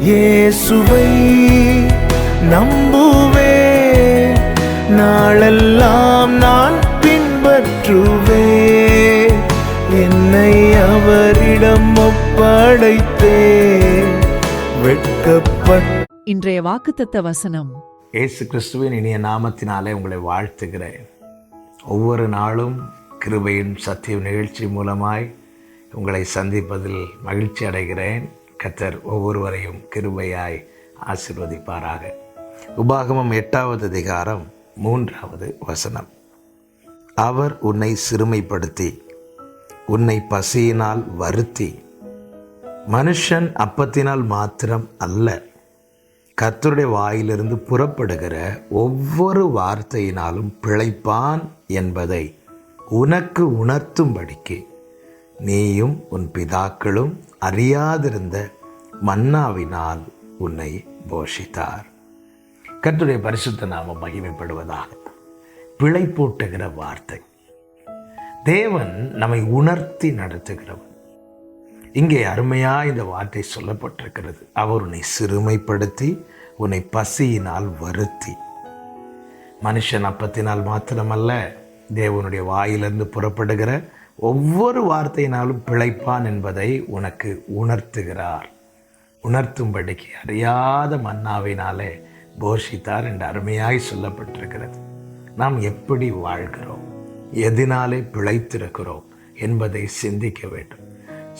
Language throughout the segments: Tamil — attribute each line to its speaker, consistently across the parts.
Speaker 1: இயேசுவை நம்புவேன் நாளெல்லாம் நான் பின்பற்றுவேன் என்னை அவரிடம் ஒப்படைத்தேன். வெட்கப்பட்ட
Speaker 2: இன்றைய வாக்குத்தத்த வசனம்.
Speaker 3: இயேசு கிறிஸ்துவின் இனிய நாமத்தினாலே உங்களை வாழ்த்துகிறேன். ஒவ்வொரு நாளும் கிருபையின் சத்திய நிகழ்ச்சி மூலமாய் உங்களை சந்திப்பதில் மகிழ்ச்சி அடைகிறேன். கத்தர் ஒவ்வொருவரையும் கிருபையாய் ஆசிர்வதிப்பாராக. உபாகமம் எட்டாவது அதிகாரம் மூன்றாவது வசனம். அவர் உன்னை சிறுமைப்படுத்தி உன்னை பசியினால் வருத்தி மனுஷன் அப்பத்தினால் மாத்திரம் அல்ல கத்தருடைய வாயிலிருந்து புறப்படுகிற ஒவ்வொரு வார்த்தையினாலும் பிழைப்பான் என்பதை உனக்கு உணர்த்தும்படிக்கு நீயும் உன் பிதாக்களும் அறியாதிருந்த மன்னாவினால் உன்னை போஷித்தார். கர்த்துடைய பரிசுத்த நாமம் மகிமைப்படுவதாக பிழைப்பூட்டுகிற வார்த்தை. தேவன் நம்மை உணர்த்தி நடத்துகிறவன். இங்கே அருமையா இந்த வார்த்தை சொல்லப்பட்டிருக்கிறது. அவர் உன்னை சிறுமைப்படுத்தி உன்னை பசியினால் வருத்தி. மனுஷன் அப்பத்தினால் மாத்திரமல்ல தேவனுடைய வாயிலிருந்து புறப்படுகிற ஒவ்வொரு வார்த்தையினாலும் பிழைப்பான் என்பதை உனக்கு உணர்த்துகிறார். உணர்த்தும்படிக்கு அறியாத மன்னாவினாலே போஷித்தார் என்று அருமையாய் சொல்லப்பட்டிருக்கிறது. நாம் எப்படி வாழ்கிறோம்? எதினாலே பிழைத்திருக்கிறோம் என்பதை சிந்திக்க வேண்டும்.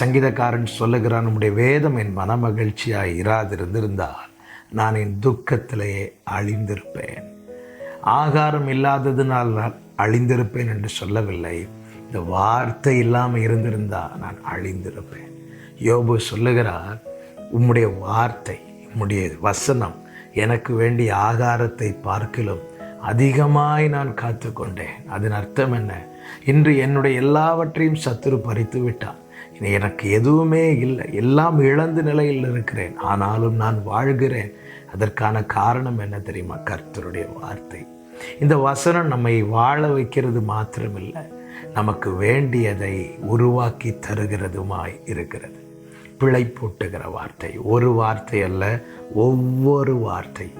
Speaker 3: சங்கீதக்காரன் சொல்லுகிறான் நம்முடைய வேதம் என் மனமகிழ்ச்சியாக இராதிருந்திருந்தால் நான் என் துக்கத்திலேயே அழிந்திருப்பேன். ஆகாரம் இல்லாததினால் நான் அழிந்திருப்பேன் என்று சொல்லவில்லை. இந்த வார்த்தை இல்லாமல் இருந்திருந்தால் நான் அழிந்திருப்பேன். யோபு சொல்லுகிறார் உம்முடைய வார்த்தை உம்முடைய வசனம் எனக்கு வேண்டிய ஆகாரத்தை பார்க்கிலும் அதிகமாய் நான் காத்துக்கொண்டேன். அதன் அர்த்தம் என்ன? இன்று என்னுடைய எல்லாவற்றையும் சத்துரு பறித்து விட்டான். இனி எனக்கு எதுவுமே இல்லை. எல்லாம் இழந்த நிலையில் இருக்கிறேன். ஆனாலும் நான் வாழ்கிறேன். அதற்கான காரணம் என்ன தெரியுமா? கர்த்தருடைய வார்த்தை. இந்த வசனம் நம்மை வாழ வைக்கிறது மாத்திரமில்லை. நமக்கு வேண்டியதை உருவாக்கி தருகிறதுமாய் இருக்கிறது. பிழைப்பூட்டுகிற வார்த்தை. ஒரு வார்த்தை அல்ல ஒவ்வொரு வார்த்தை.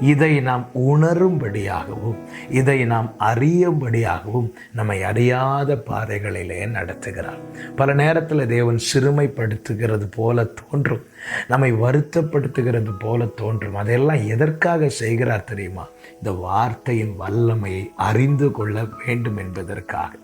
Speaker 3: இதை நாம் உணரும்படியாகவும் இதை நாம் அறியும்படியாகவும் நம்மை அறியாத பாதைகளிலே நடத்துகிறார். பல நேரத்தில் தேவன் சிறுமைப்படுத்துகிறது போல தோன்றும். நம்மை வருத்தப்படுத்துகிறது போல தோன்றும். அதையெல்லாம் எதற்காக செய்கிறார் தெரியுமா? இந்த வார்த்தையின் வல்லமையை அறிந்து கொள்ள வேண்டும் என்பதற்காக.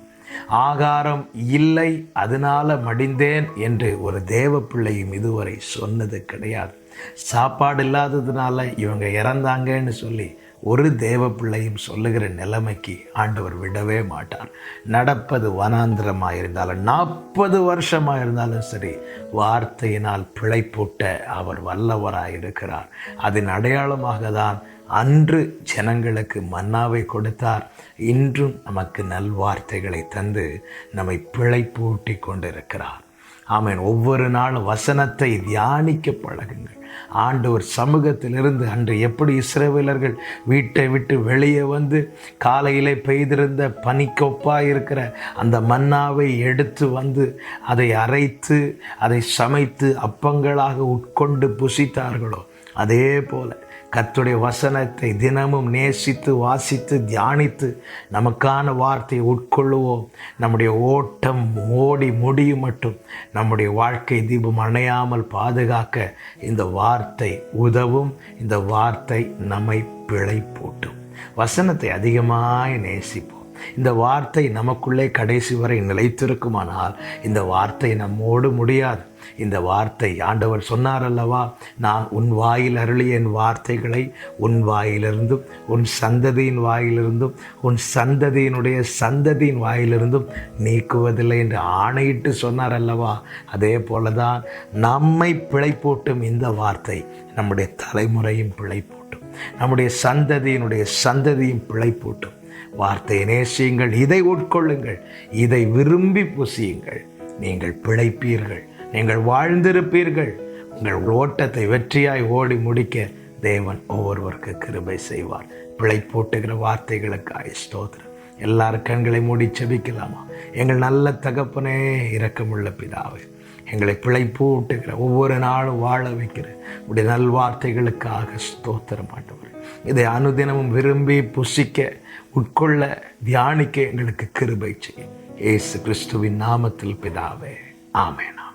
Speaker 3: ஆகாரம் இல்லை அதனால மடிந்தேன் என்று ஒரு தேவ பிள்ளையும் இதுவரை சொன்னது கிடையாது. சாப்பாடு இல்லாததுனால இவங்க இறந்தாங்கன்னு சொல்லி ஒரு தேவ பிள்ளையும் சொல்லுகிற நிலைமைக்கு ஆண்டவர் விடவே மாட்டார். நடப்பது வனாந்திரமாக இருந்தாலும் நாற்பது வருஷமாக இருந்தாலும் சரி வார்த்தையினால் பிழைப்பூட்ட அவர் வல்லவராக இருக்கிறார் அதன் அடையாளமாக தான் அன்று ஜனங்களுக்கு மன்னாவை கொடுத்தார். இன்றும் நமக்கு நல்வார்த்தைகளை தந்து நம்மை பிழைப்பூட்டி கொண்டிருக்கிறார். ஆமேன். ஒவ்வொரு நாளும் வசனத்தை தியானிக்க பழகுங்கள். ஆண்டவர் சமூகத்திலிருந்து அன்று எப்படி இஸ்ரவேலர்கள் வீட்டை விட்டு வெளியே வந்து காலையிலே பெய்திருந்த பனிக்கொப்பாக இருக்கிற அந்த மன்னாவை எடுத்து வந்து அதை அரைத்து அதை சமைத்து அப்பங்களாக உட்கொண்டு புசித்தார்களோ அதே போல கத்துடைய வசனத்தை தினமும் நேசித்து வாசித்து தியானித்து நமக்கான வார்த்தையை உட்கொள்ளுவோம். நம்முடைய ஓட்டம் ஓடி முடியும் மட்டும் நம்முடைய வாழ்க்கை தீபம் அணையாமல் பாதுகாக்க இந்த வார்த்தை உதவும். இந்த வார்த்தை நம்மை பிழை போட்டும். வசனத்தை அதிகமாக நேசிப்போம். இந்த வார்த்தை நமக்குள்ளே கடைசி வரை நிலைத்திருக்குமானால் இந்த வார்த்தை நம்மோடு முடியாது. இந்த வார்த்தை ஆண்டவர் சொன்னார் அல்லவா நான் உன் வாயில் அருளிய என் வார்த்தைகளை உன் வாயிலிருந்தும் உன் சந்ததியின் வாயிலிருந்தும் உன் சந்ததியினுடைய சந்ததியின் வாயிலிருந்தும் நீக்குவதில்லை என்று ஆணையிட்டு சொன்னார் அல்லவா அதே போல தான் நம்மை பிழைப்பூட்டும் இந்த வார்த்தை நம்முடைய தலைமுறையும் பிழைப்பூட்டும் நம்முடைய சந்ததியினுடைய சந்ததியும் பிழைப்பூட்டும். வார்த்தையை நேசியுங்கள் இதை உட்கொள்ளுங்கள் இதை விரும்பி புசியுங்கள். நீங்கள் பிழைப்பீர்கள். நீங்கள் வாழ்ந்திருப்பீர்கள். உங்கள் ஓட்டத்தை வெற்றியாய் ஓடி முடிக்க தேவன் ஒவ்வொருவருக்கு கிருபை செய்வார். பிழைப்பூட்டுகிற வார்த்தைகளுக்காய் ஸ்தோத்திரம். எல்லாரும் கண்களை மூடி செபிக்கலாமா? எங்கள் நல்ல தகப்பனே இரக்கமுள்ள பிதாவே எங்களை பிழைப்பூட்டுகிற ஒவ்வொரு நாளும் வாழ வைக்கிற உடைய நல்வார்த்தைகளுக்காக ஸ்தோத்திரம் ஆண்டவர். இதை அனுதினமும் விரும்பி புசிக்க உட்கொள்ள தியானிக்க எங்களுக்கு கிருபை செய்யும் ஏசு கிறிஸ்துவின் நாமத்தில் பிதாவே ஆமேனா.